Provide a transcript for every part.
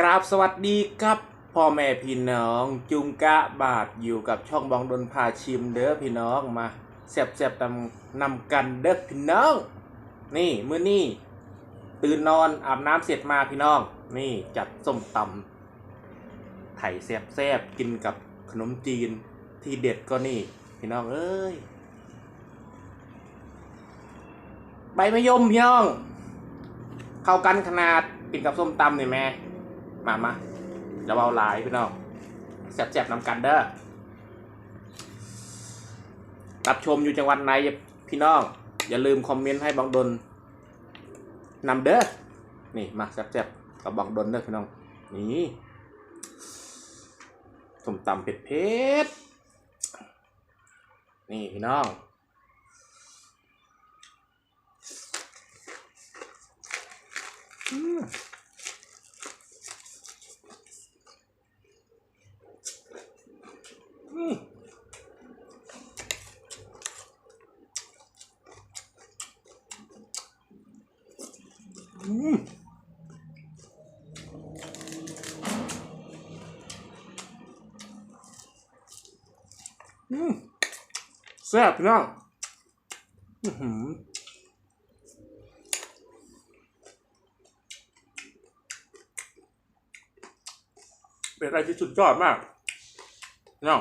กราบสวัสดีครับพ่อแม่พี่น้องจุงกะบาทอยู่กับช่องบองดนพาชิมเด้อพี่น้องมาแซ่บๆนำนำกันเด้อพี่น้อง นี่มื้อนี้ตื่นนอนอาบน้ำเสร็จมาพี่น้อง นี่จัดส้มตำไถ่แซบแซบๆกินกับขนมจีนที่เด็ดก็นี่ พี่น้องเอ้ยใบมะยมพี่น้อง เข้ากันขนาดกินกับส้มตำนี่แม่ มามาจะเอาลายพี่น้องแซ่บๆนำกันเด้อรับชมอยู่จังหวัดไหนพี่น้อง อย่าลืมคอมเมนต์ให้บองดนนำเด้อนี่มาแซ่บๆกับบองดนเด้อพี่น้องนี่ส้มตำเผ็ดๆนี่พี่น้องอืม อืมอืมแซ่บพี่น้องอื้อหือเป็นอะไรที่สุดยอดมากเนาะ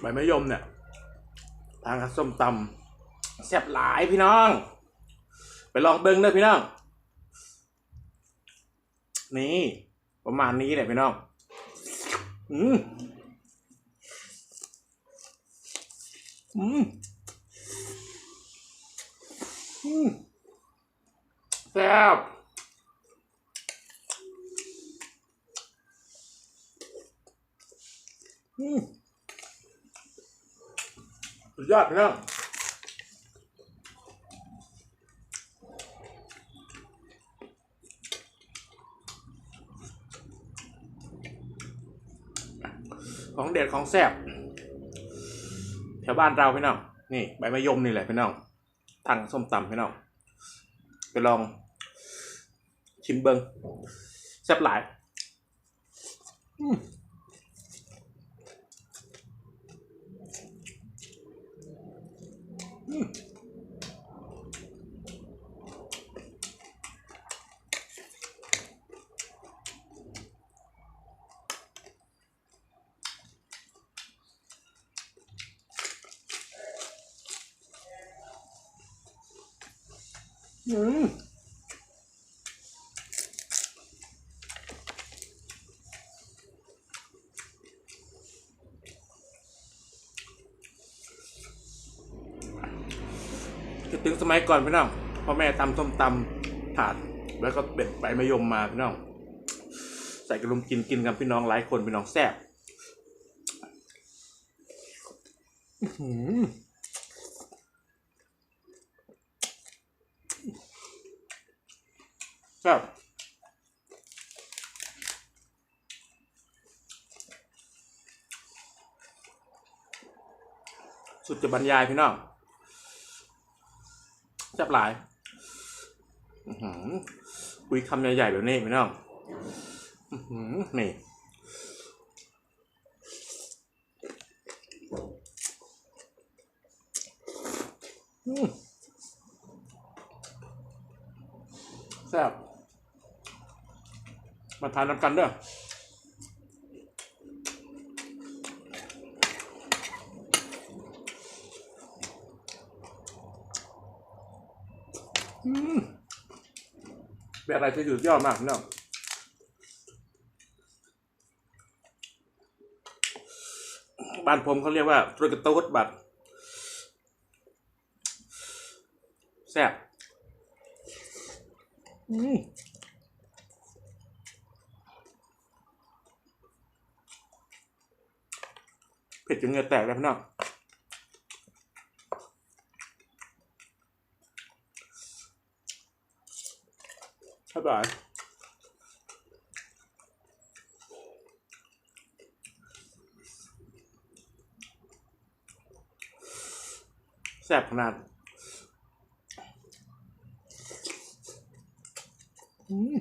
ใบมะยมเนี่ยทางกับส้มตำแซ่บหลายพี่น้อง ไปลองเบิ้งเด้อพี่น้อง นี่ ประมาณนี้แหละพี่น้อง อืมอืมอืมแซ่บอืม สุดยอดพี่น้องของเด็ดของแซ่บแถวบ้านเราพี่น้องนี่ใบมะยมนี่แหละพี่น้องตั้งส้มตำพี่น้องไปลองชิมเบิงแซ่บหลาย อืม อืม คิดถึงสมัยก่อนพี่น้องพ่อแม่ตำส้มตำถาดแล้วก็เบ็ดใบมะยมมาพี่น้อง ใส่กระลุมกินกินกันพี่น้องหลายคนพี่น้องแซ่บอื้อหือแซ่บสุดจะบรรยายพี่น้อง แซ่บหลายอือหือคุยคำใหญ่ๆแบบนี้พี่น้องนี่แซ่บมาทานน้ำกันเด้อ เป็นอะไรที่สุดยอดมากพี่น้องบ้านผมเขาเรียกว่าตรุกตูดบัตรแซ่บอืมเผ็ดจนเหงื่อแตกเลยพี่น้อง 拜拜แซ่บขนาดอืม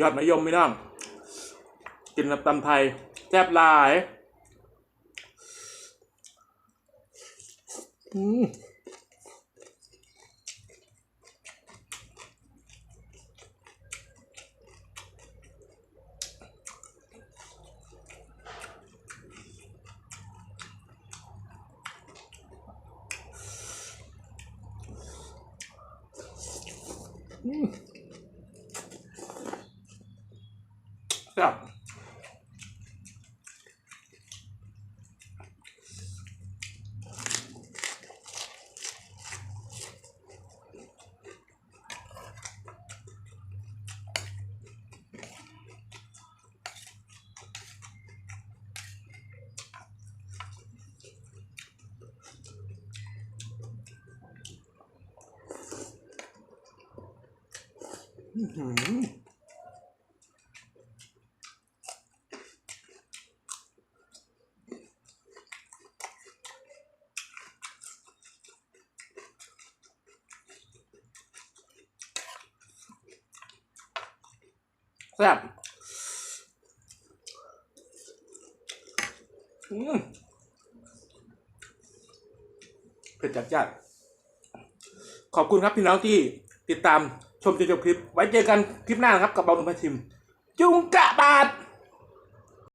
ยอดมะยมพี่น้องกินกับตำไทยแซ่บลายอืมอืม แซ่บ อื้อหือ แซ่บอืมเผ็ดจัดจัดขอบคุณครับพี่น้องที่ติดตามชมจนจบคลิป ไว้เจอกันคลิปหน้านะครับกับบอลนุ่มพัชิม จุงกะบาท